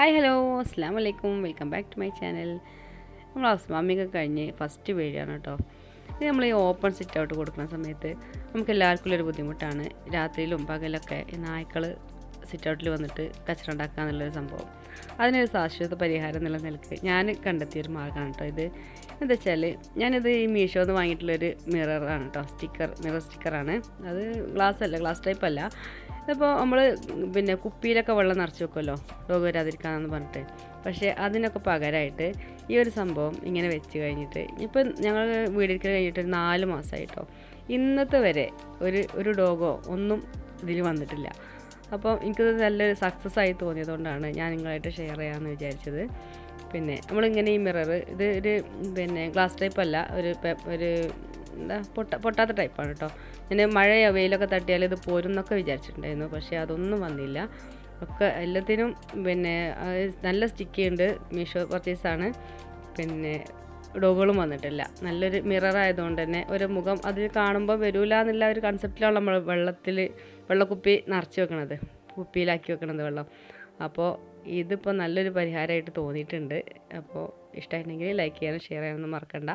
Hi hello അസ്സാം വലൈക്കും welcome back to my channel നമ്മൾ അസ്മാമിയൊക്കെ കഴിഞ്ഞ് ഫസ്റ്റ് വീഴാണ് കേട്ടോ ഇത് നമ്മൾ ഈ ഓപ്പൺ സിറ്റ് ഔട്ട് കൊടുക്കുന്ന സമയത്ത് നമുക്ക് എല്ലാവർക്കും ഒരു ബുദ്ധിമുട്ടാണ്. രാത്രിയിലും പകലൊക്കെ നായ്ക്കൾ സിറ്റ് ഔട്ടിൽ വന്നിട്ട് കച്ചറ ഉണ്ടാക്കുക എന്നുള്ളൊരു സംഭവം. അതിനൊരു ശാശ്വത പരിഹാരം എന്നുള്ള നിലയ്ക്ക് ഞാൻ കണ്ടെത്തിയൊരു മാർഗമാണ് കേട്ടോ ഇത്. എന്താ വെച്ചാൽ ഞാനിത് ഈ മീഷോ എന്ന് വാങ്ങിയിട്ടുള്ളൊരു മിററാണ് കേട്ടോ സ്റ്റിക്കർ മിറർ സ്റ്റിക്കറാണ്. അത് ഗ്ലാസ് അല്ല ഗ്ലാസ് ടൈപ്പ് അല്ല ഇതിപ്പോൾ നമ്മൾ പിന്നെ കുപ്പിയിലൊക്കെ വെള്ളം നിറച്ച് വെക്കുമല്ലോ രോഗം വരാതിരിക്കാമെന്ന് പറഞ്ഞിട്ട്. പക്ഷേ അതിനൊക്കെ പകരമായിട്ട് ഈ ഒരു സംഭവം ഇങ്ങനെ വെച്ച് കഴിഞ്ഞിട്ട് ഇപ്പം ഞങ്ങൾ വീടിരിക്കൽ കഴിഞ്ഞിട്ട് ഒരു നാല് മാസമായിട്ടോ ഇന്നത്തെ വരെ ഒരു ഒരു ഡോഗോ ഒന്നും ഇതിൽ വന്നിട്ടില്ല. അപ്പോൾ എനിക്കത് നല്ലൊരു സക്സസ് ആയി തോന്നിയതുകൊണ്ടാണ് ഞാൻ നിങ്ങളായിട്ട് ഷെയർ ചെയ്യാമെന്ന് വിചാരിച്ചത്. പിന്നെ നമ്മളിങ്ങനെ ഈ മിറർ ഇത് ഒരു പിന്നെ ഗ്ലാസ് ടൈപ്പ് അല്ല ഒരു ഒരു എന്താ പൊട്ട പൊട്ടാത്ത ടൈപ്പാണ് കേട്ടോ ഞാൻ മഴയോ വെയിലൊക്കെ തട്ടിയാൽ ഇത് പോരും എന്നൊക്കെ വിചാരിച്ചിട്ടുണ്ടായിരുന്നു പക്ഷേ അതൊന്നും വന്നില്ല. ഒക്കെ എല്ലാത്തിനും പിന്നെ നല്ല സ്റ്റിക്കി ഉണ്ട് മീഷോ പർച്ചേസാണ് പിന്നെ ഡോഗുകളും വന്നിട്ടില്ല. നല്ലൊരു മിറർ ആയതുകൊണ്ട് തന്നെ ഒരു മുഖം അതിൽ കാണുമ്പോൾ വരൂല എന്നുള്ള ഒരു കൺസെപ്റ്റിലാണ് നമ്മൾ വെള്ളത്തിൽ വെള്ളക്കുപ്പി നിറച്ച് വെക്കണത്. കുപ്പിയിലാക്കി വെക്കണത് വെള്ളം. അപ്പോൾ ഇതിപ്പോൾ നല്ലൊരു പരിഹാരമായിട്ട് തോന്നിയിട്ടുണ്ട്. അപ്പോൾ ഇഷ്ടമായിട്ടുണ്ടെങ്കിൽ ലൈക്ക് ചെയ്യാനും ഷെയർ ചെയ്യാനൊന്നും മറക്കണ്ട.